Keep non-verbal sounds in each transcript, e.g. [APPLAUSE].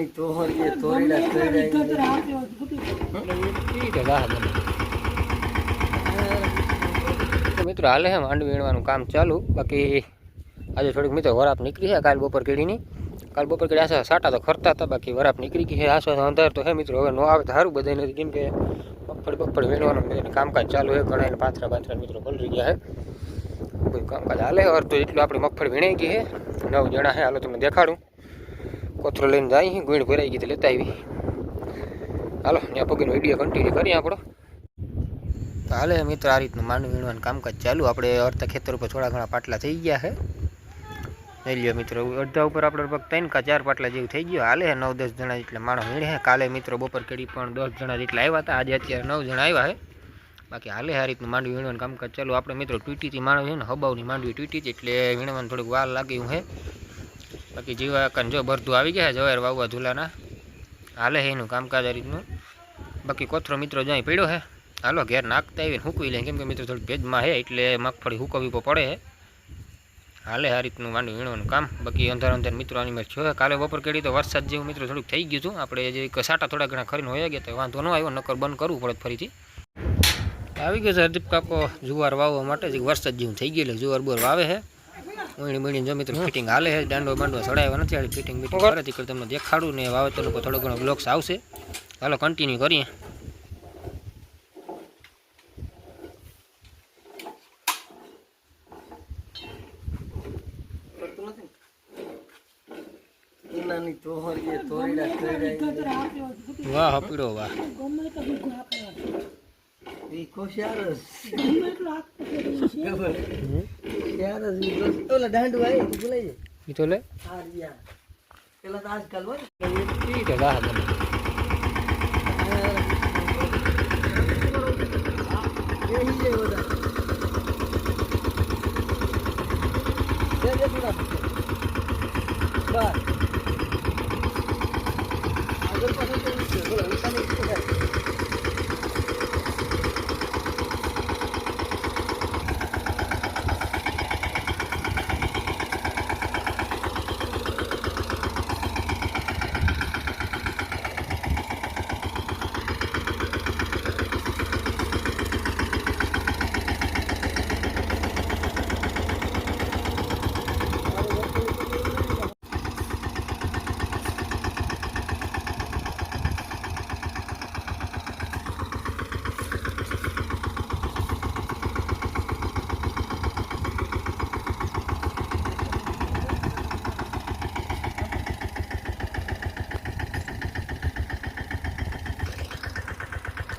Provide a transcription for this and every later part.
ઈનાની તોહરીએ તોરીડા તોરીડા ઠીક છે વાહ તો મિત્રો હાલે હે માંડવી વીણવાનું કામ ચાલુ. બાકી આજે થોડીક મિત્રો વરાપ નીકળી છે કાલ બપોર કેળીની કાલ બપોર કેળી આશા સાટા તો ખરતા હતા બાકી વરાપ નીકળી ગઈ છે આશા અંધાર તો હે મિત્રો. હવે નો આવે તો સારું બધા નથી કેમ કે મગફળી બગફળી વીણવાનું કામકાજ ચાલુ છે ઘણા પાથરા પાથરા મિત્રો પલરી ગયા છે કોઈ કામકાજ હાલે હવે તો એટલું આપણી મગફળી વીણાઈ ગઈ છે નવ જણા છે હાલો તમને દેખાડું. કોથરો લઈને જાય ગુણ ભરાઈ ગઈ લેતા આવી. હાલો ત્યાં પગીનો વીડિયો કન્ટિન્યુ કરીએ આપણો તો હાલે મિત્ર, આ રીતનું માંડવી વીણવાનું કામકાજ ચાલુ. આપણે અડધા ખેતર ઉપર થોડા ઘણા પાટલા થઈ ગયા છે. લઈ લ્યો મિત્રો, અડધા ઉપર આપણે લગભગ ત્રણ કા ચાર પાટલા જેવું થઈ ગયું. હાલે નવ દસ જણા જેટલા માણસ વીણે છે. કાલે મિત્રો બપોર કેડી પણ દસ જણા જેટલા આવ્યા હતા. આજે અત્યારે નવ જણા આવ્યા છે. બાકી હાલે આ રીતનું માંડવી વીણવાનું કામકાજ ચાલુ. આપણે મિત્રો ટ્વીટીથી માણસ છે ને, હબાવની માંડવી ટ્વીટી એટલે વીણવાનું થોડુંક વાર લાગ્યું છે. બાકી જીવા કંજો ભરતું આવી ગયા છે જવાર વાવવા ધૂલાના. હાલે હે એનું કામકાજ આ રીતનું. બાકી કોથરો મિત્રો જ્યાં પડ્યો હે હાલો ઘેર નાખતા આવીને હૂકવી લે. કેમ કે મિત્રો થોડી ભેજમાં હે એટલે મગફળી હૂકવવી પડે હે હાલે આ રીતનું માંડવી વીણવાનું કામ. બાકી અંધાર અંધાર મિત્રો આની મેં છે. કાલે બપોર કેડી તો વરસાદ જેવું મિત્રો થોડુંક થઈ ગયું હતું. આપણે જે સાટા થોડા ઘણા ખરીને હોય ગયા તો વાંધો ન આવ્યો, નકર બંધ કરવું પડે ફરીથી. આવી ગયો છે હરદીપ કાકો જુવાર વાવવા માટે. વરસાદ જેવું થઈ ગયું એટલે જુવાર બોર વાવે છે. વીણી બણી જો મિત્રો ફિટિંગ હાલે છે દાંડો બાંડો ચડાવ્યા નથી હાલી ફિટિંગ બીટિંગ કરે તીકર તમને દેખાડું ને વાવેતર ઉપર થોડો ઘણો બ્લોક્સ આવશે. હાલો કન્ટિન્યુ કરીએ. વાહ હપીડો વાહ. ઈ ઓલા દાંડુ આવી બોલાઈ જાય તો લે હા યાર પેલા તો આજકાલ હોય ઠીક છે વાહ બસ આગળ પાછળ બોલો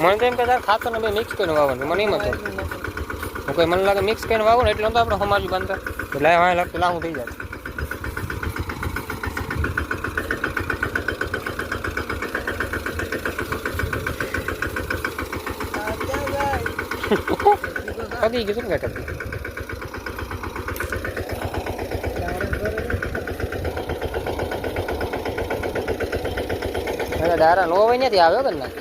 મને તો એમ કે તાર ખાતર ને બે મિક્સ કરીને વાવવાનું મને એમ હતું કાંઈ હું કોઈ મને લાગે મિક્સ કરીને વાવું ને એટલે તો આપણે સમાજ બાંધતા એટલે હા લાગતું લાવું થઈ જાય. [LAUGHS] જાય? ગયું ને ઘટક દારા નો હોય નથી આવ્યો કે ના